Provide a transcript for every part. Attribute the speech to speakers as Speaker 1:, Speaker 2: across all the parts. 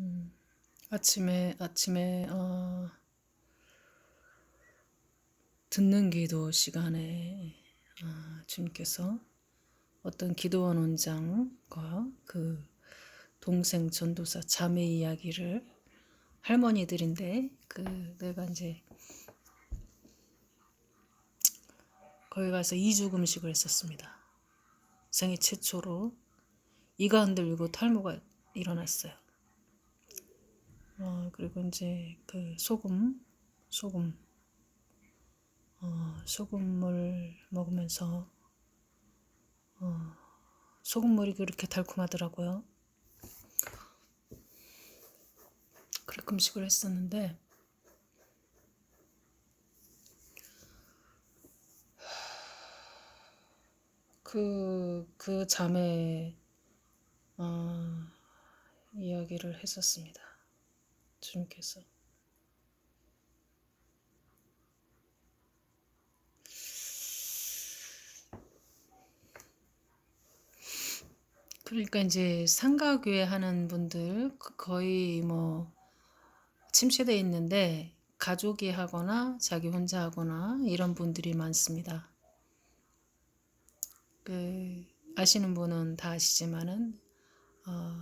Speaker 1: 음, 아침에 아침에 어, 듣는 기도 시간에 어, 주님께서 어떤 기도원 원장과 그 동생 전도사 자매 이야기를 할머니들인데 그 내가 이제 거기 가서 이주 금식을 했었습니다. 생애 최초로 이가 흔들리고 탈모가 일어났어요. 어, 그리고 이제 그 소금, 소금, 어, 소금물 먹으면서 어, 소금물이 그렇게 달콤하더라고요. 그래 금식을 했었는데 그, 그 자매 어, 이야기를 했었습니다. 주님께서 그러니까 이제 상가교회 하는 분들 그 거의 뭐 침체돼 있는데 가족이 하거나 자기 혼자 하거나 이런 분들이 많습니다. 그 아시는 분은 다 아시지만은 어,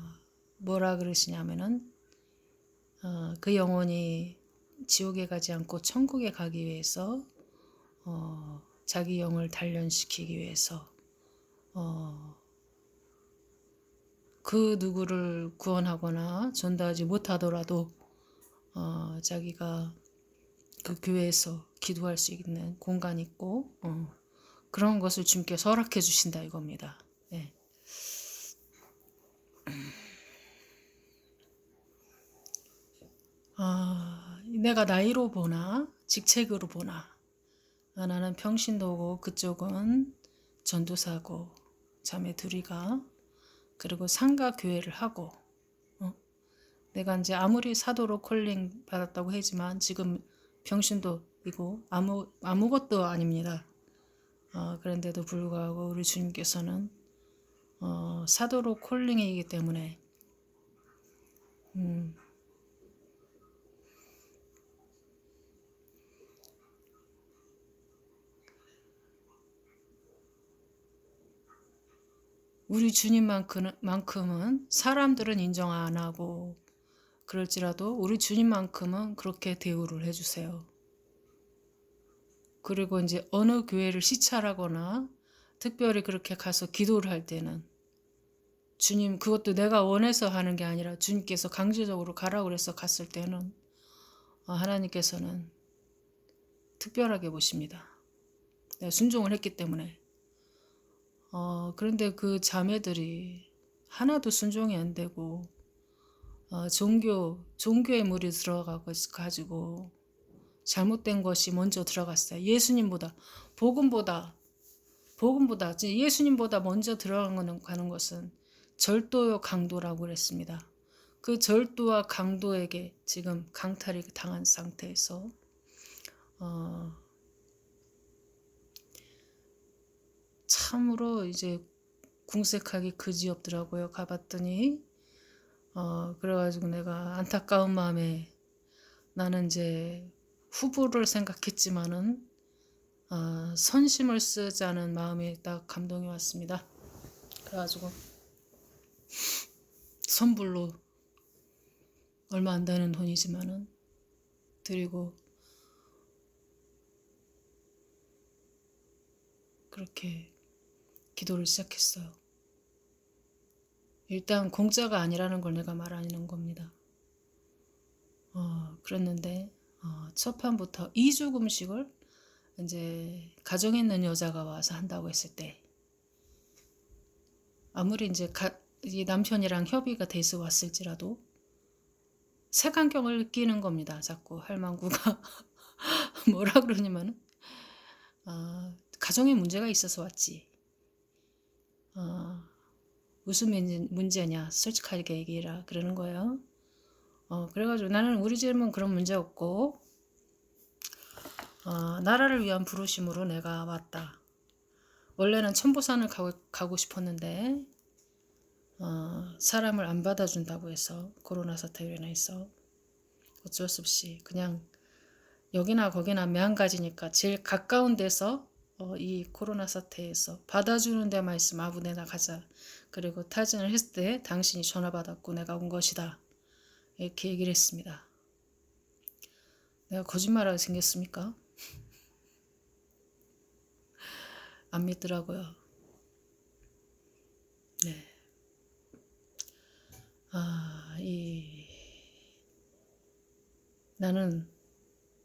Speaker 1: 뭐라 그러시냐면은 어, 그 영혼이 지옥에 가지 않고 천국에 가기 위해서 어, 자기 영을 단련시키기 위해서 어, 그 누구를 구원하거나 전도하지 못하더라도 어, 자기가 그 교회에서 기도할 수 있는 공간이 있고 어, 그런 것을 주님께서 허락해 주신다 이겁니다. 예. 아, 내가 나이로 보나 직책으로 보나 아, 나는 평신도고 그쪽은 전도사고 자매 둘이가 그리고 상가 교회를 하고 어? 내가 이제 아무리 사도로 콜링 받았다고 하지만 지금 병신도이고 아무 아무것도 아닙니다. 어, 그런데도 불구하고 우리 주님께서는 어, 사도로 콜링이기 때문에 음, 우리 주님만큼은 사람들은 인정 안 하고 그럴지라도 우리 주님만큼은 그렇게 대우를 해주세요. 그리고 이제 어느 교회를 시찰하거나 특별히 그렇게 가서 기도를 할 때는 주님 그것도 내가 원해서 하는 게 아니라 주님께서 강제적으로 가라고 그래서 갔을 때는 어, 하나님께서는 특별하게 보십니다. 내가 순종을 했기 때문에 어, 그런데 그 자매들이 하나도 순종이 안 되고 어, 종교 종교의 물이 들어가 가지고 잘못된 것이 먼저 들어갔어요. 예수님보다 복음보다 복음보다 예수님보다 먼저 들어가는 가는 것은 절도요 강도라고 그랬습니다. 그 절도와 강도에게 지금 강탈이 당한 상태에서 어, 참으로 이제 궁색하기 그지없더라고요. 가봤더니 어 그래가지고 내가 안타까운 마음에 나는 이제 후보를 생각했지만은 어, 선심을 쓰자는 마음이 딱 감동이 왔습니다. 그래가지고 선불로 얼마 안 되는 돈이지만은 드리고 그렇게 기도를 시작했어요. 일단 공짜가 아니라는 걸 내가 말하는 겁니다. 어, 그랬는데 어, 첫 판부터 2주 금식을 이제 가정에 있는 여자가 와서 한다고 했을 때 아무리 이제 가, 이 남편이랑 협의가 돼서 왔을지라도 색안경을 끼는 겁니다. 자꾸 할망구가 뭐라 그러냐면 어, 가정에 문제가 있어서 왔지. 어, 무슨 문제냐 솔직하게 얘기해라 그러는 거예요. 어, 그래가지고 나는 우리 집은 그런 문제 없고 어, 나라를 위한 부르심으로 내가 왔다. 원래는 천보산을 가고, 가고 싶었는데 어, 사람을 안 받아준다고 해서 코로나 사태로 인해서 어쩔 수 없이 그냥 여기나 거기나 매한가지니까 제일 가까운 데서 어, 이 코로나 사태에서 받아주는 데만 있으면 아무데나 가자. 그리고 타진을 했을 때 당신이 전화 받았고 내가 온 것이다. 이렇게 얘기를 했습니다. 내가 거짓말하게 생겼습니까? 안 믿더라고요. 네. 아, 이 나는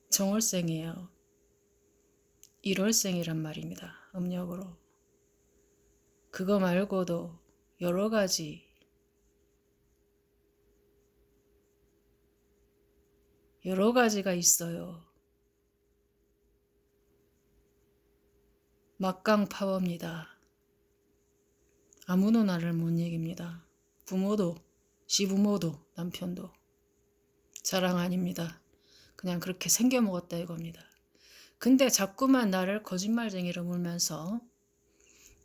Speaker 1: 정월생이에요. 1월생이란 말입니다. 음력으로. 그거 말고도 여러 가지 여러 가지가 있어요. 막강 파워입니다. 아무도 나를 못 이깁니다. 부모도, 시부모도, 남편도. 자랑 아닙니다. 그냥 그렇게 생겨 먹었다 이겁니다. 근데 자꾸만 나를 거짓말쟁이로 물면서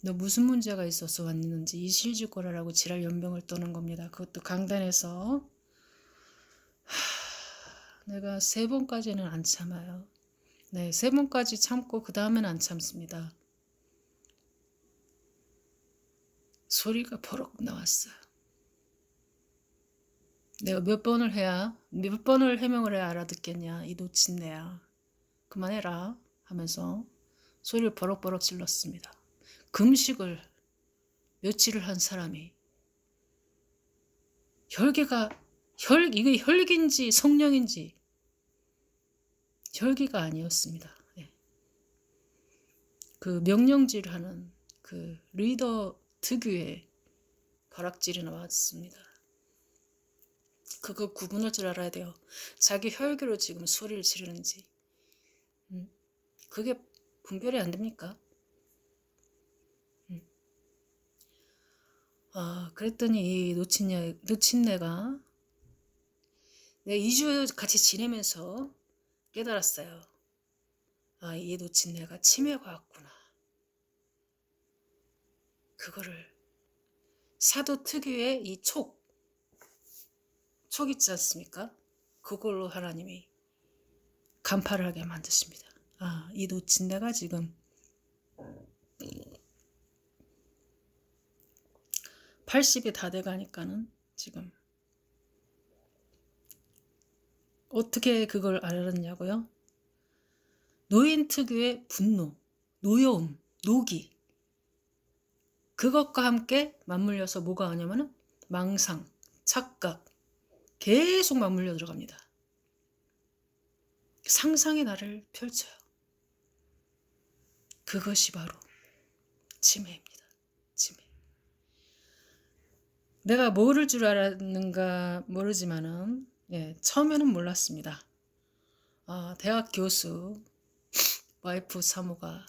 Speaker 1: 너 무슨 문제가 있어서 왔는지 이실직고라라고 지랄 연병을 떠는 겁니다. 그것도 강단에서 하, 내가 세 번까지는 안 참아요. 네, 세 번까지 참고 그 다음엔 안 참습니다. 소리가 버럭 나왔어요. 내가 몇 번을 해야 몇 번을 해명을 해야 알아듣겠냐 이 놓친내야 그만해라 하면서 소리를 버럭버럭 질렀습니다. 금식을 며칠을 한 사람이 혈기가 혈 이게 혈기인지 성령인지 혈기가 아니었습니다. 예. 그 명령질하는 그 리더 특유의 벼락질이 나왔습니다. 그거 구분할 줄 알아야 돼요. 자기 혈기로 지금 소리를 지르는지. 음, 그게 분별이 안 됩니까? 음. 아, 그랬더니 이 놓친내, 놓친내가 내가 2주 같이 지내면서 깨달았어요. 아, 이 놓친내가 치매가 왔구나. 그거를 사도 특유의 이 촉, 촉 있지 않습니까? 그걸로 하나님이 간파를 하게 만드십니다. 아, 이 놓친 내가 지금 80이 다 돼가니까는 지금 어떻게 그걸 알았냐고요? 노인 특유의 분노, 노여움, 노기 그것과 함께 맞물려서 뭐가 하냐면은 망상, 착각 계속 맞물려 들어갑니다. 상상의 나를 펼쳐요. 그것이 바로 치매입니다. 치매. 내가 모를 줄 알았는가 모르지만은 예, 처음에는 몰랐습니다. 아, 대학 교수 와이프 사모가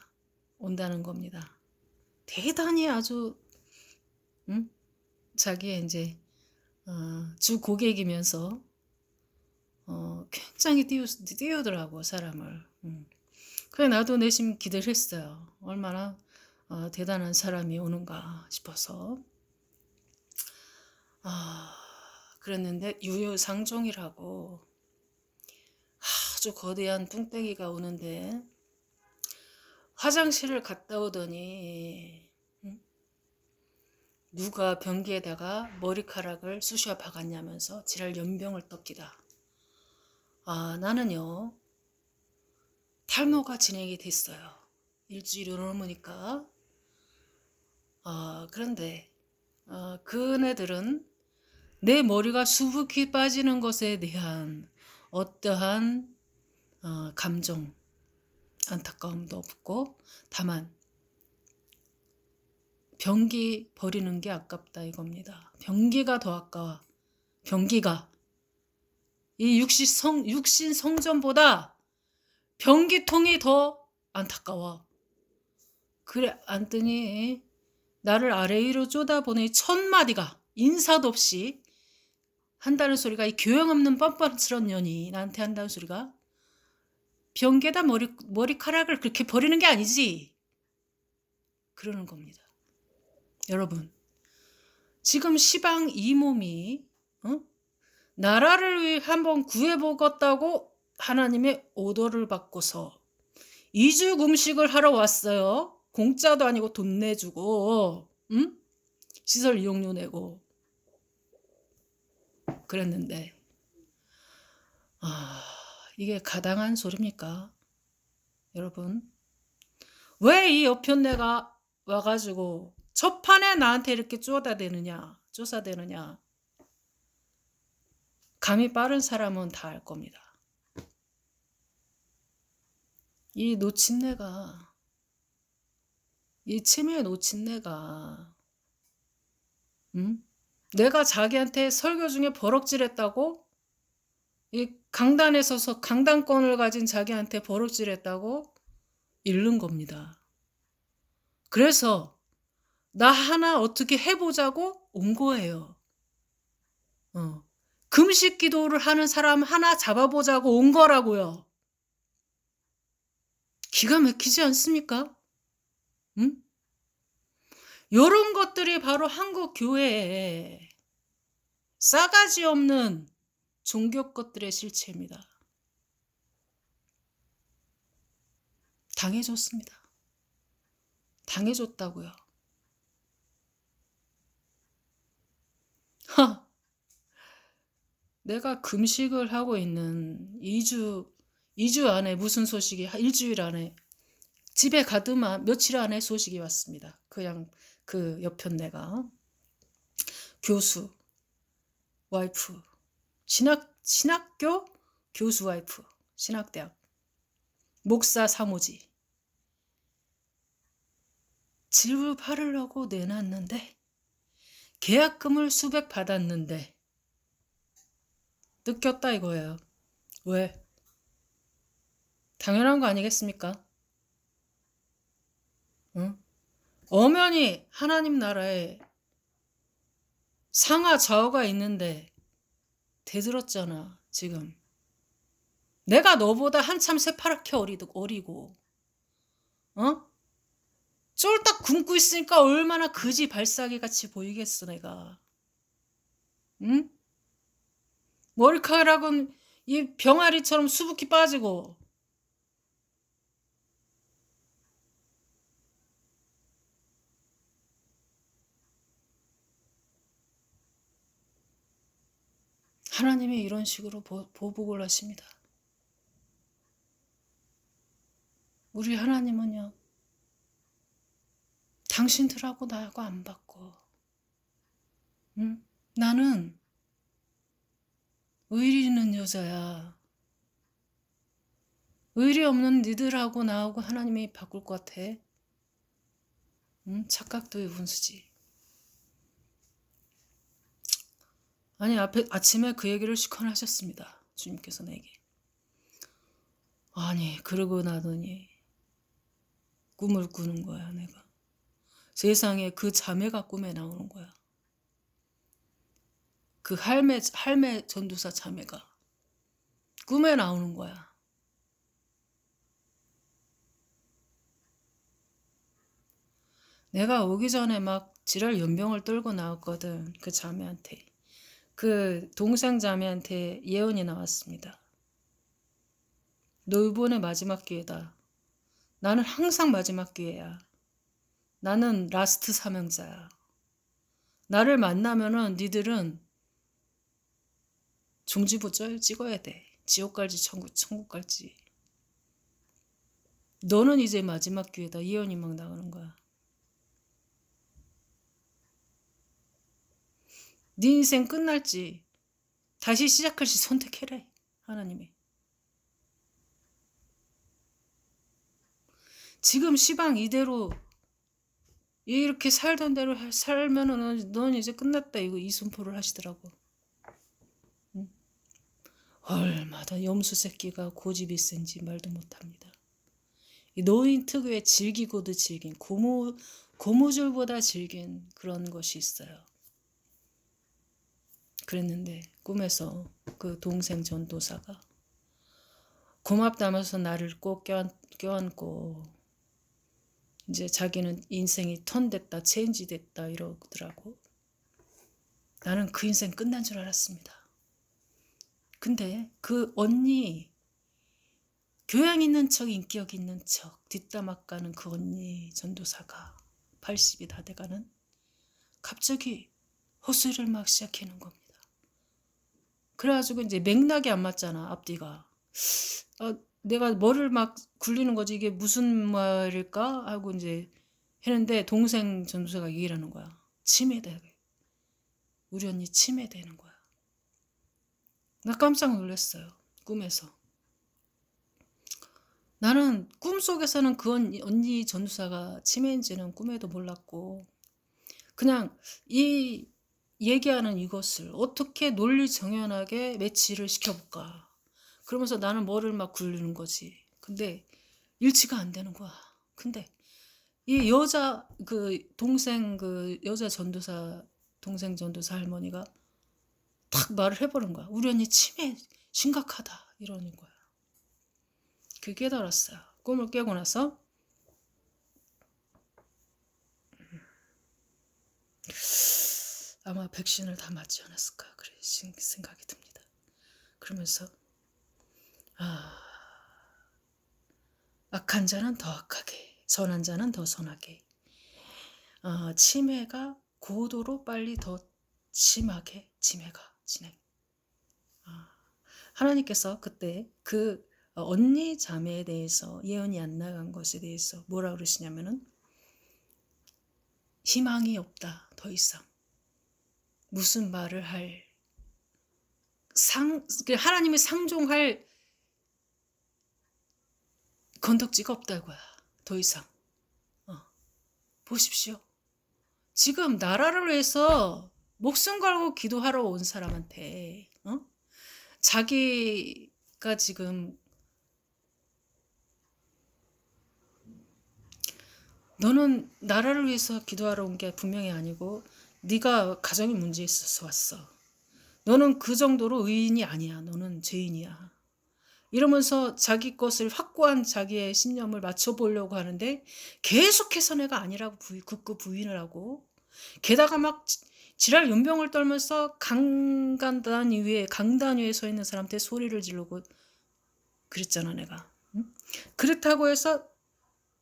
Speaker 1: 온다는 겁니다. 대단히 아주 음? 자기의 이제 어, 주 고객이면서 어, 굉장히 띄우, 띄우더라고 사람을. 음. 그래 나도 내심 기대를 했어요. 얼마나 어, 대단한 사람이 오는가 싶어서. 아, 그랬는데 유유상종이라고 아주 거대한 뚱땡이가 오는데 화장실을 갔다 오더니 응? 누가 변기에다가 머리카락을 쑤셔 박았냐면서 지랄 연병을 떡기다. 아 나는요 탈모가 진행이 됐어요. 일주일이 넘으니까. 아 그런데 어, 그네들은 내 머리가 수북히 빠지는 것에 대한 어떠한 어, 감정 안타까움도 없고 다만 변기 버리는 게 아깝다 이겁니다. 변기가 더 아까워. 변기가 이 육신 성 육신 성전보다 변기통이 더 안타까워. 그래 안더니 나를 아래 위로 쪼다보니 첫 마디가 인사도 없이 한다는 소리가 이 교양 없는 뻔뻔스러운 년이 나한테 한다는 소리가 변기에다 머리, 머리카락을 그렇게 버리는 게 아니지. 그러는 겁니다. 여러분, 지금 시방 이 몸이 어? 나라를 한번 구해보겠다고 하나님의 오더를 받고서 이주 음식을 하러 왔어요. 공짜도 아니고 돈 내주고, 응? 시설 이용료 내고. 그랬는데, 아, 이게 가당한 소리입니까? 여러분. 왜 이 여편네가 와가지고 첫 판에 나한테 이렇게 쪼다대느냐, 쫓아대느냐. 감이 빠른 사람은 다 알 겁니다. 이 노친네가 이 치매 노친네가 음? 내가 자기한테 설교 중에 버럭질했다고 이 강단에 서서 강단권을 가진 자기한테 버럭질했다고 잃는 겁니다. 그래서 나 하나 어떻게 해보자고 온 거예요. 어. 금식 기도를 하는 사람 하나 잡아보자고 온 거라고요. 기가 막히지 않습니까? 응? 요런 것들이 바로 한국 교회에 싸가지 없는 종교 것들의 실체입니다. 당해줬습니다. 당해줬다고요. 하! 내가 금식을 하고 있는 2주, 2주 안에 무슨 소식이, 일주일 안에 집에 가더만 며칠 안에 소식이 왔습니다. 그냥 그 옆편네가. 교수, 와이프, 신학, 신학교 교수 와이프, 신학대학, 목사 사모지. 집을 팔으려고 내놨는데, 계약금을 수백 받았는데, 뜯겼다 이거예요. 왜? 당연한 거 아니겠습니까? 응? 엄연히 하나님 나라에 상하 좌우가 있는데 대들었잖아 지금. 내가 너보다 한참 새파랗게 어리고 어? 쫄딱 굶고 있으니까 얼마나 그지 발사기 같이 보이겠어 내가. 응? 머리카락은 이 병아리처럼 수북히 빠지고 하나님이 이런 식으로 보, 보복을 하십니다. 우리 하나님은요, 당신들하고 나하고 안 받고, 응? 나는 의리 있는 여자야. 의리 없는 니들하고 나하고 하나님이 바꿀 것 같아. 응? 착각도의 분수지. 아니 앞에 아침에 그 얘기를 시컨하셨습니다. 주님께서 내게. 아니 그러고 나더니 꿈을 꾸는 거야 내가. 세상에 그 자매가 꿈에 나오는 거야. 그 할매 할매 전도사 자매가 꿈에 나오는 거야. 내가 오기 전에 막 지랄 연병을 떨고 나왔거든 그 자매한테. 그 동생 자매한테 예언이 나왔습니다. 너 이번에 마지막 기회다. 나는 항상 마지막 기회야. 나는 라스트 사명자야. 나를 만나면은 니들은 중지부절 찍어야 돼. 지옥 갈지 천국, 천국 갈지. 너는 이제 마지막 기회다. 예언이 막 나오는 거야. 네 인생 끝날지 다시 시작할지 선택해라 하나님이. 지금 시방 이대로 이렇게 살던 대로 살면은 넌 이제 끝났다 이거 이순포를 하시더라고. 응? 얼마나 염수 새끼가 고집이 센지 말도 못합니다. 이 노인 특유의 즐기고도 즐긴 고무 고무줄보다 즐긴 그런 것이 있어요 그랬는데 꿈에서 그 동생 전도사가 고맙다면서 나를 꼭 껴안, 고 이제 자기는 인생이 턴 됐다 체인지 됐다 이러더라고 나는 그 인생 끝난 줄 알았습니다. 근데 그 언니 교양 있는 척 인격 있는 척 뒷담화 까는 그 언니 전도사가 80이 다 돼가는 갑자기 헛소리를 막 시작하는 겁니다. 그래가지고 이제 맥락이 안 맞잖아 앞뒤가. 아, 내가 뭐를 막 굴리는 거지 이게 무슨 말일까 하고 이제 했는데 동생 전도사가 얘기를 하는 거야. 치매돼. 우리 언니 치매되는 거야. 나 깜짝 놀랐어요. 꿈에서. 나는 꿈속에서는 그 언니, 언니 전도사가 치매인지는 꿈에도 몰랐고 그냥 이 얘기하는 이것을 어떻게 논리 정연하게 매치를 시켜볼까. 그러면서 나는 뭐를 막 굴리는 거지. 근데 일치가 안 되는 거야. 근데 이 여자 그 동생 그 여자 전도사 동생 전도사 할머니가 탁 말을 해버린 거야. 우리 언니 치매 심각하다 이러는 거야. 그 깨달았어요. 꿈을 깨고 나서 아마 백신을 다 맞지 않았을까 그래 생각이 듭니다. 그러면서 아 악한 자는 더 악하게 선한 자는 더 선하게 어, 치매가 고도로 빨리 더 심하게 치매가 진행. 아, 하나님께서 그때 그 언니 자매에 대해서 예언이 안 나간 것에 대해서 뭐라 그러시냐면은 희망이 없다 더 이상 무슨 말을 할 상, 하나님이 상종할 건덕지가 없다고야. 더 이상. 어. 보십시오. 지금 나라를 위해서 목숨 걸고 기도하러 온 사람한테, 어? 자기가 지금 너는 나라를 위해서 기도하러 온 게 분명히 아니고 네가 가정이 문제 있어서 왔어. 너는 그 정도로 의인이 아니야. 너는 죄인이야. 이러면서 자기 것을 확고한 자기의 신념을 맞춰보려고 하는데 계속해서 내가 아니라고 부인, 극구 부인을 하고 게다가 막 지랄 연병을 떨면서 강간단 위에 강단 위에 서 있는 사람한테 소리를 지르고 그랬잖아 내가 응? 그렇다고 해서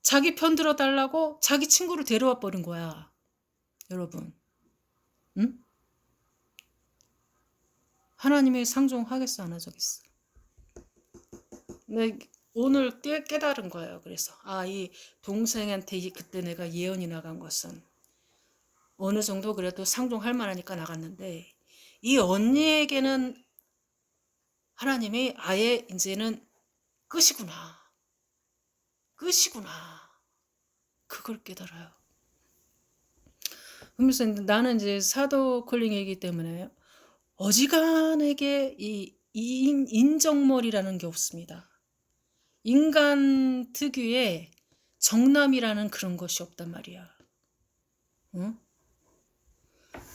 Speaker 1: 자기 편 들어달라고 자기 친구를 데려와 버린 거야 여러분 응? 하나님의 상종하겠어 안 하겠어 네, 오늘 깨, 깨달은 거예요 그래서 아 이 동생한테 그때 내가 예언이 나간 것은 어느 정도 그래도 상종할 만하니까 나갔는데 이 언니에게는 하나님이 아예 이제는 끝이구나. 끝이구나. 그걸 깨달아요. 그러면서 나는 이제 사도 콜링이기 때문에 어지간하게 이 인정머리라는 게 없습니다. 인간 특유의 정남이라는 그런 것이 없단 말이야. 응?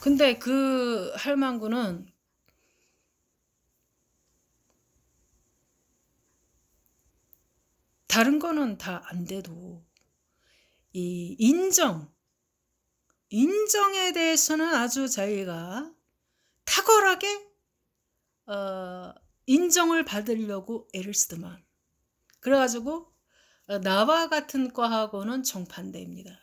Speaker 1: 근데 그 할망구는 다른 거는 다 안 돼도 이 인정 인정에 대해서는 아주 자기가 탁월하게 어, 인정을 받으려고 애를 쓰더만 그래가지고 어, 나와 같은 과하고는 정반대입니다.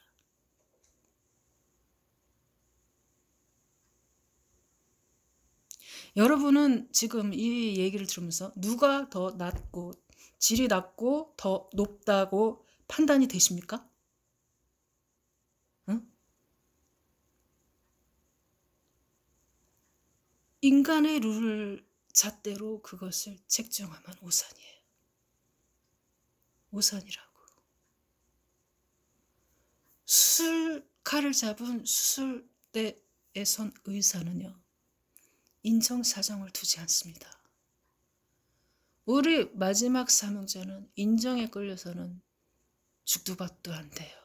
Speaker 1: 여러분은 지금 이 얘기를 들으면서 누가 더 낮고 질이 낮고 더 높다고 판단이 되십니까? 인간의 룰 잣대로 그것을 책정하면 오산이에요. 오산이라고. 수술 칼을 잡은 수술대에선 의사는요. 인정 사정을 두지 않습니다. 우리 마지막 사명자는 인정에 끌려서는 죽도 밥도 안 돼요.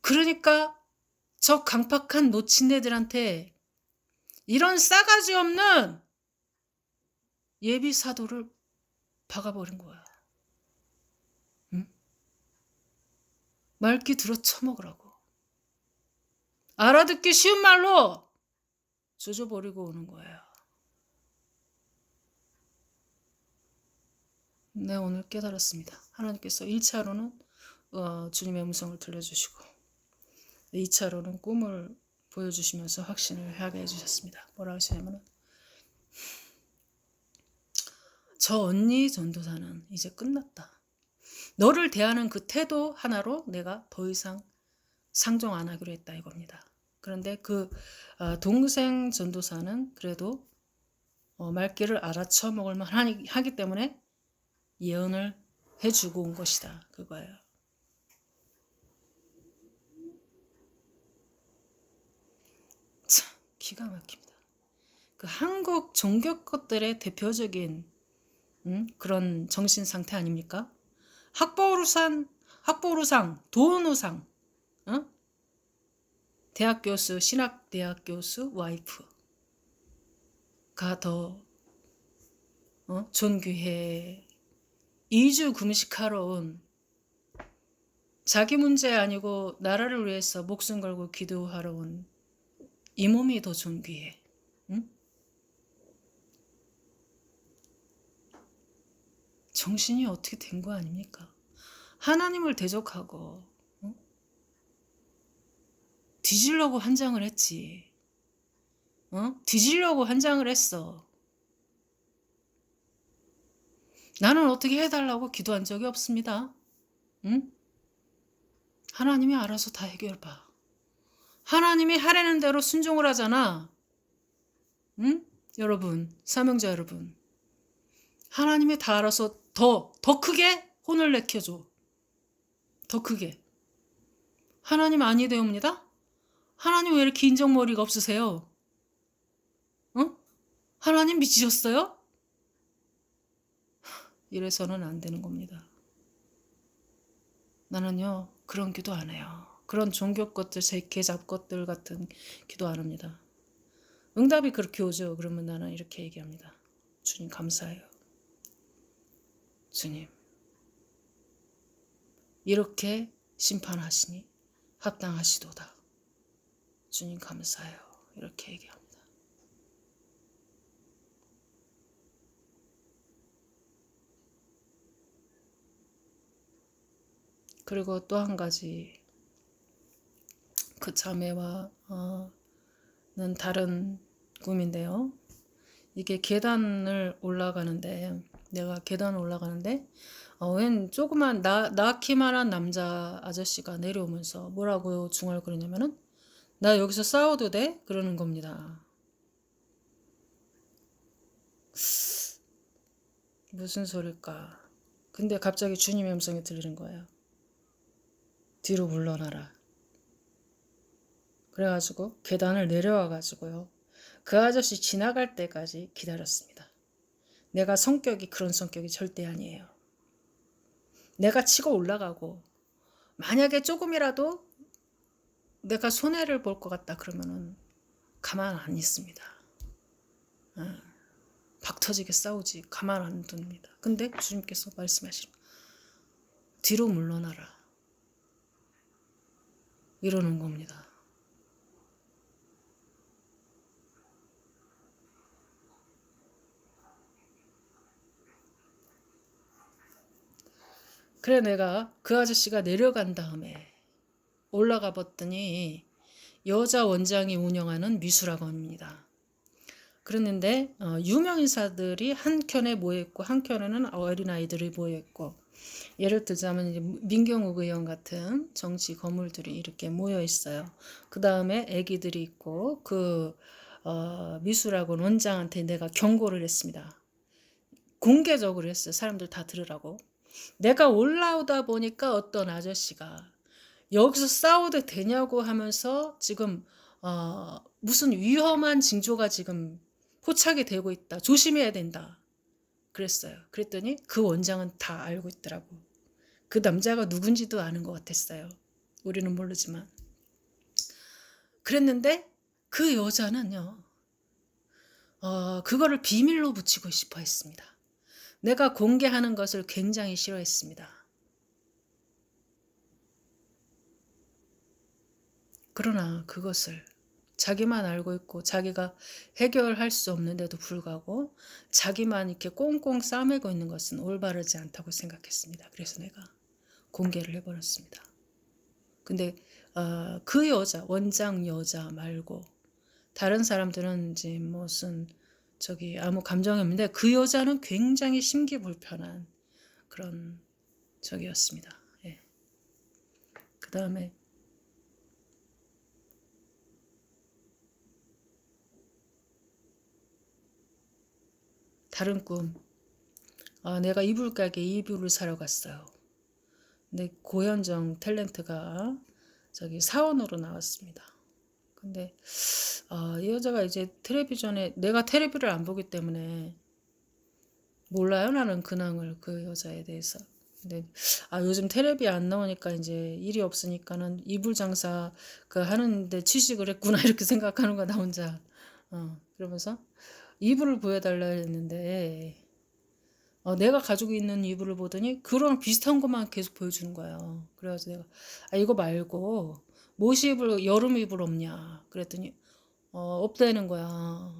Speaker 1: 그러니까 저 강팍한 노친네들한테 이런 싸가지 없는 예비 사도를 박아버린 거야. 응? 말기 들어 처먹으라고. 알아듣기 쉬운 말로 조져버리고 오는 거예요. 네, 오늘 깨달았습니다. 하나님께서 1차로는 어, 주님의 음성을 들려주시고 2차로는 꿈을 보여주시면서 확신을 하게 해주셨습니다. 뭐라 하시냐면은 저 언니 전도사는 이제 끝났다. 너를 대하는 그 태도 하나로 내가 더 이상 상종 안 하기로 했다 이겁니다. 그런데 그 어, 동생 전도사는 그래도 어, 말귀를 알아쳐 먹을 만하기 때문에 예언을 해주고 온 것이다. 그거예요. 참 기가 막힙니다. 그 한국 종교 것들의 대표적인 음? 그런 정신 상태 아닙니까? 학보루산, 학보루상, 도우상 어? 대학 교수, 신학 대학 교수 와이프가 더 어? 존귀해. 이주 금식하러 온 자기 문제 아니고 나라를 위해서 목숨 걸고 기도하러 온 이 몸이 더 존귀해. 응? 정신이 어떻게 된 거 아닙니까? 하나님을 대적하고 어? 뒤질려고 한 장을 했지. 어? 뒤질려고 한 장을 했어. 나는 어떻게 해달라고 기도한 적이 없습니다. 응? 하나님이 알아서 다 해결봐. 하나님이 하라는 대로 순종을 하잖아. 응? 여러분, 사명자 여러분. 하나님이 다 알아서 더, 더 크게 혼을 내켜줘. 더 크게. 하나님 아니 되옵니다? 하나님 왜 이렇게 인정머리가 없으세요? 어? 하나님 미치셨어요? 이래서는 안 되는 겁니다. 나는요, 그런 기도 안 해요. 그런 종교 것들, 개잡 것들 같은 기도 안 합니다. 응답이 그렇게 오죠. 그러면 나는 이렇게 얘기합니다. 주님 감사해요. 주님. 이렇게 심판하시니 합당하시도다. 주님 감사해요. 이렇게 얘기합니다. 그리고 또 한 가지 그 자매와는 다른 꿈인데요. 이게 계단을 올라가는데 내가 계단 올라가는데 어, 웬 조그만 나, 나 키만한 남자 아저씨가 내려오면서 뭐라고 중얼거리냐면은 나 여기서 싸워도 돼? 그러는 겁니다. 무슨 소릴까? 근데 갑자기 주님의 음성이 들리는 거예요. 뒤로 물러나라. 그래가지고 계단을 내려와가지고요. 그 아저씨 지나갈 때까지 기다렸습니다. 내가 성격이 그런 성격이 절대 아니에요. 내가 치고 올라가고 만약에 조금이라도 내가 손해를 볼 것 같다 그러면은 가만 안 있습니다. 어, 박 터지게 싸우지 가만 안 둡니다. 근데 주님께서 말씀하시는 뒤로 물러나라. 이러는 겁니다. 그래 내가 그 아저씨가 내려간 다음에 올라가 봤더니 여자 원장이 운영하는 미술학원입니다. 그랬는데 어, 유명 인사들이 한 켠에 모여있고 한 켠에는 어린아이들이 모여있고 예를 들자면 민경욱 의원 같은 정치 거물들이 이렇게 모여 있어요. 그 다음에 아기들이 있고 그 어, 미술학원 원장한테 내가 경고를 했습니다. 공개적으로 했어요. 사람들 다 들으라고. 내가 올라오다 보니까 어떤 아저씨가 여기서 싸워도 되냐고 하면서 지금 어, 무슨 위험한 징조가 지금 포착이 되고 있다. 조심해야 된다. 그랬어요. 그랬더니 그 원장은 다 알고 있더라고. 그 남자가 누군지도 아는 것 같았어요. 우리는 모르지만. 그랬는데 그 여자는요, 어, 그거를 비밀로 붙이고 싶어 했습니다. 내가 공개하는 것을 굉장히 싫어했습니다. 그러나 그것을 자기만 알고 있고 자기가 해결할 수 없는데도 불구하고 자기만 이렇게 꽁꽁 싸매고 있는 것은 올바르지 않다고 생각했습니다. 그래서 내가 공개를 해버렸습니다. 근데 어, 그 여자 원장 여자 말고 다른 사람들은 이제 무슨 저기 아무 감정이 없는데 그 여자는 굉장히 심기 불편한 그런 적이었습니다. 예. 그 다음에 다른 꿈. 아, 내가 이불 가게 이불을 사러 갔어요. 근데 고현정 탤런트가 저기 사원으로 나왔습니다. 근데 아, 이 여자가 이제 텔레비전에 내가 텔레비를 안 보기 때문에 몰라요 나는 근황을 그 여자에 대해서. 근데 아 요즘 텔레비 안 나오니까 이제 일이 없으니까는 이불 장사 그 하는데 취직을 했구나 이렇게 생각하는 거나 혼자. 어 그러면서 이불을 보여달라 했는데 어, 내가 가지고 있는 이불을 보더니 그런 비슷한 것만 계속 보여주는 거예요. 그래가지고 내가 아 이거 말고 모시 이불 여름 이불 없냐 그랬더니 어 없다는 거야.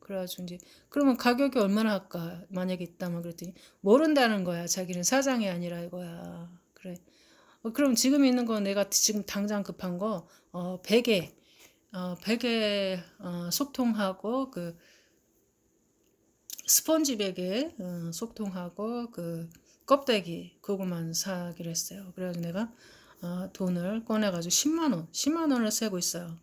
Speaker 1: 그래가지고 이제 그러면 가격이 얼마나 할까 만약에 있다면 그랬더니 모른다는 거야. 자기는 사장이 아니라 이거야. 그래. 어, 그럼 지금 있는 거 내가 지금 당장 급한 거 어, 베개 어, 베개 어, 소통하고 그 스펀지 베개 어, 속통하고 그 껍데기 그거만 사기로 했어요. 그래서 내가 어, 돈을 꺼내가지고 10만 원, 10만 원을 세고 있어요.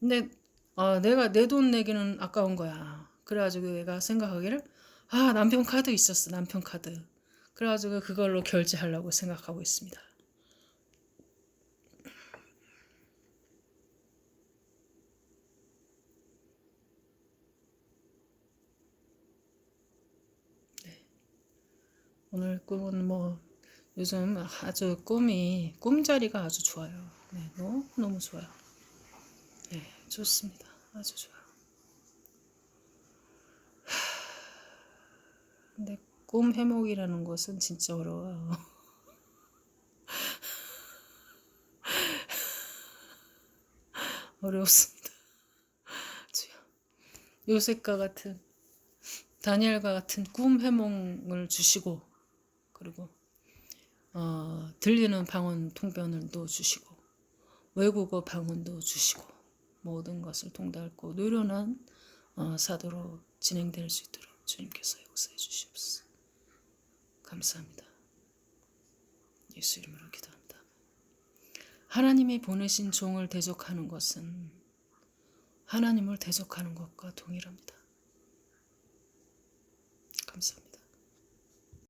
Speaker 1: 근데 어, 내가 내 돈 내기는 아까운 거야. 그래가지고 내가 생각하기를 아 남편 카드 있었어, 남편 카드. 그래가지고 그걸로 결제하려고 생각하고 있습니다. 오늘 꿈은 뭐 요즘 아주 꿈이 꿈자리가 아주 좋아요. 네, 너무 너무 좋아요. 네, 좋습니다. 아주 좋아요. 하, 근데 꿈 해몽이라는 것은 진짜 어려워요. 주여. 요셉과 같은 다니엘과 같은 꿈 해몽을 주시고 그리고 어, 들리는 방언 통변을도 주시고 외국어 방언도 주시고 모든 것을 동달고 노련한 어, 사도로 진행될 수 있도록 주님께서 역사해 주시옵소서. 감사합니다. 예수 이름으로 기도합니다. 하나님이 보내신 종을 대적하는 것은 하나님을 대적하는 것과 동일합니다. 감사합니다.